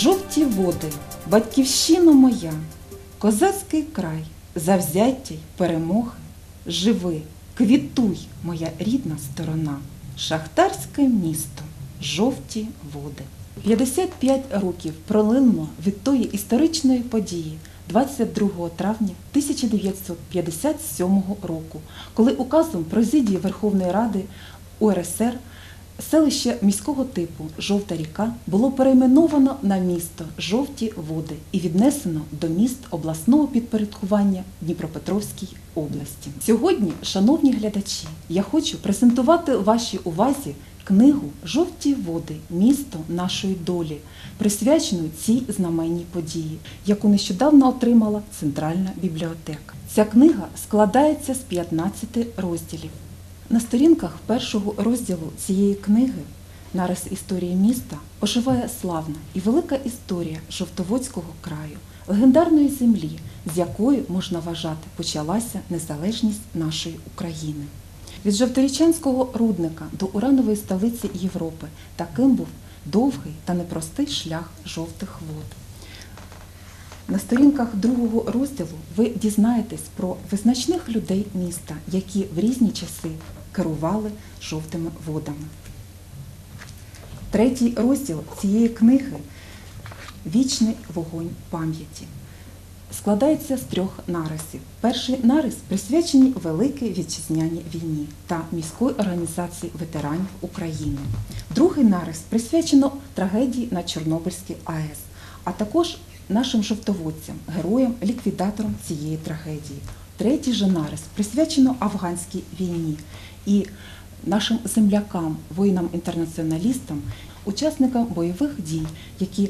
Жовті води, батьківщина моя, козацький край, завзяття й перемоги, живи, квітуй, моя рідна сторона, шахтарське місто, жовті води. 55 років пролинуло від тої історичної події 22 травня 1957 року, коли указом Президії Верховної Ради УРСР селище міського типу Жовта ріка було перейменовано на місто Жовті Води і віднесено до міст обласного підпорядкування Дніпропетровській області. Сьогодні, шановні глядачі, я хочу презентувати вашій увазі книгу Жовті води місто нашої долі, присвячену цій знаменній події, яку нещодавно отримала Центральна бібліотека. Ця книга складається з 15 розділів. На сторінках першого розділу цієї книги нарис історії міста оживає славна і велика історія Жовтоводського краю, легендарної землі, з якої можна вважати почалася незалежність нашої України. Від Жовторічанського рудника до уранової столиці Європи таким був довгий та непростий шлях жовтих вод. На сторінках другого розділу ви дізнаєтесь про визначних людей міста, які в різні часи керували жовтими водами. Третій розділ цієї книги Вічний вогонь пам'яті. Складається з трьох нарисів. Перший нарис присвячений Великій Вітчизняній війні та міської організації ветеранів України. Другий нарис присвячено трагедії на Чорнобильській АЕС, а також нашим жовтоводцям, героям, ліквідаторам цієї трагедії. Третій же нарис присвячено афганській війні і нашим землякам, воїнам-інтернаціоналістам, учасникам бойових дій, які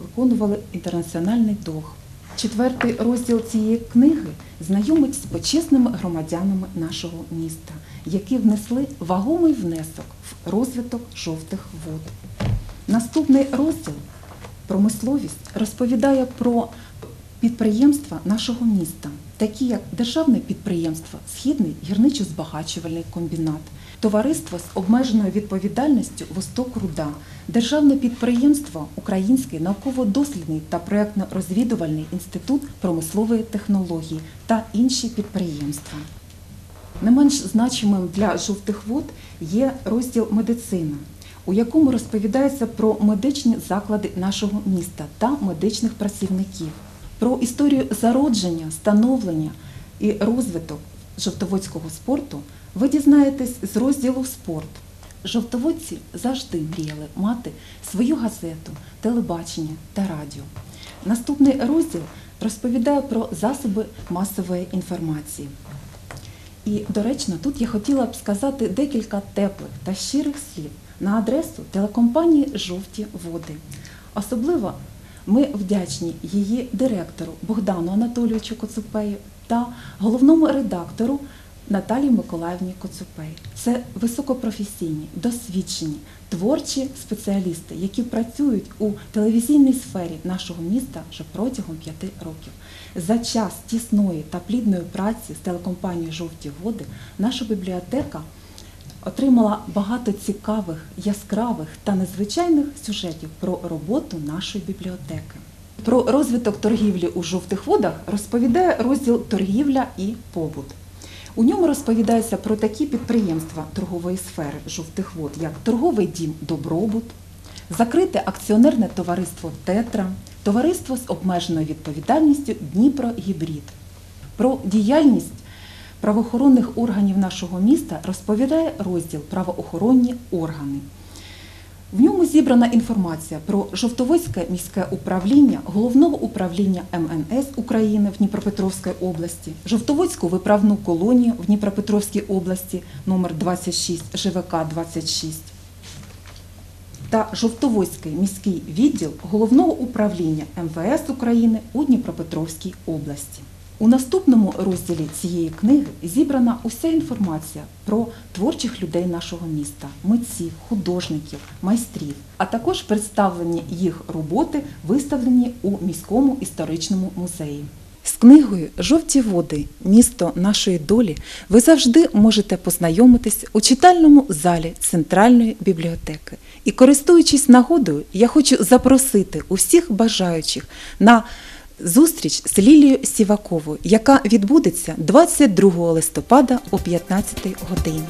виконували інтернаціональний долг. Четвертий розділ цієї книги знайомить з почесними громадянами нашого міста, які внесли вагомий внесок в розвиток жовтих вод. Наступний розділ промисловість розповідає про підприємства нашого міста, такі як державне підприємство Східний гірничо-збагачувальний комбінат, товариство з обмеженою відповідальністю Восток Руда, державне підприємство Український науково-дослідний та проєктно-розвідувальний інститут промислової технології та інші підприємства. Не менш значимим для жовтих вод є розділ медицина, у якому розповідається про медичні заклади нашого міста та медичних працівників, про історію зародження, становлення і розвиток жовтоводського спорту ви дізнаєтесь з розділу Спорт. Жовтоводці завжди мріяли мати свою газету, телебачення та радіо. Наступний розділ розповідає про засоби масової інформації. І доречно, тут я хотіла б сказати декілька теплих та щирих слів на адресу телекомпанії Жовті води. Особливо ми вдячні її директору Богдану Анатолійовичу Коцупею та головному редактору Наталії Миколаївні Коцупей. Це високопрофесійні, досвідчені, творчі спеціалісти, які працюють у телевізійній сфері нашого міста вже протягом п'яти років. За час тісної та плідної праці з телекомпанією Жовті води наша бібліотека отримала багато цікавих, яскравих та незвичайних сюжетів про роботу нашої бібліотеки. Про розвиток торгівлі у жовтих водах розповідає розділ Торгівля і побут. У ньому розповідається про такі підприємства торгової сфери жовтих вод, як торговий дім Добробут, закрите акціонерне товариство Тетра, товариство з обмеженою відповідальністю Дніпро Гібрид. Про діяльність правоохоронних органів нашого міста розповідає розділ Правоохоронні органи. В ньому зібрана інформація про Жовтоводське міське управління Головного управління МНС України в Дніпропетровській області, Жовтоводську виправну колонію в Дніпропетровській області номер 26 ЖВК 26 та Жовтоводський міський відділ Головного управління МВС України у Дніпропетровській області. У наступному розділі цієї книги зібрана уся інформація про творчих людей нашого міста, митців, художників, майстрів, а також представлені їх роботи, виставлені у міському історичному музеї. З книгою Жовті води, місто нашої долі ви завжди можете познайомитись у читальному залі центральної бібліотеки. І користуючись нагодою, я хочу запросити усіх бажаючих на Зустріч з Лілією Сіваковою, яка відбудеться 22 листопада о 15 годині.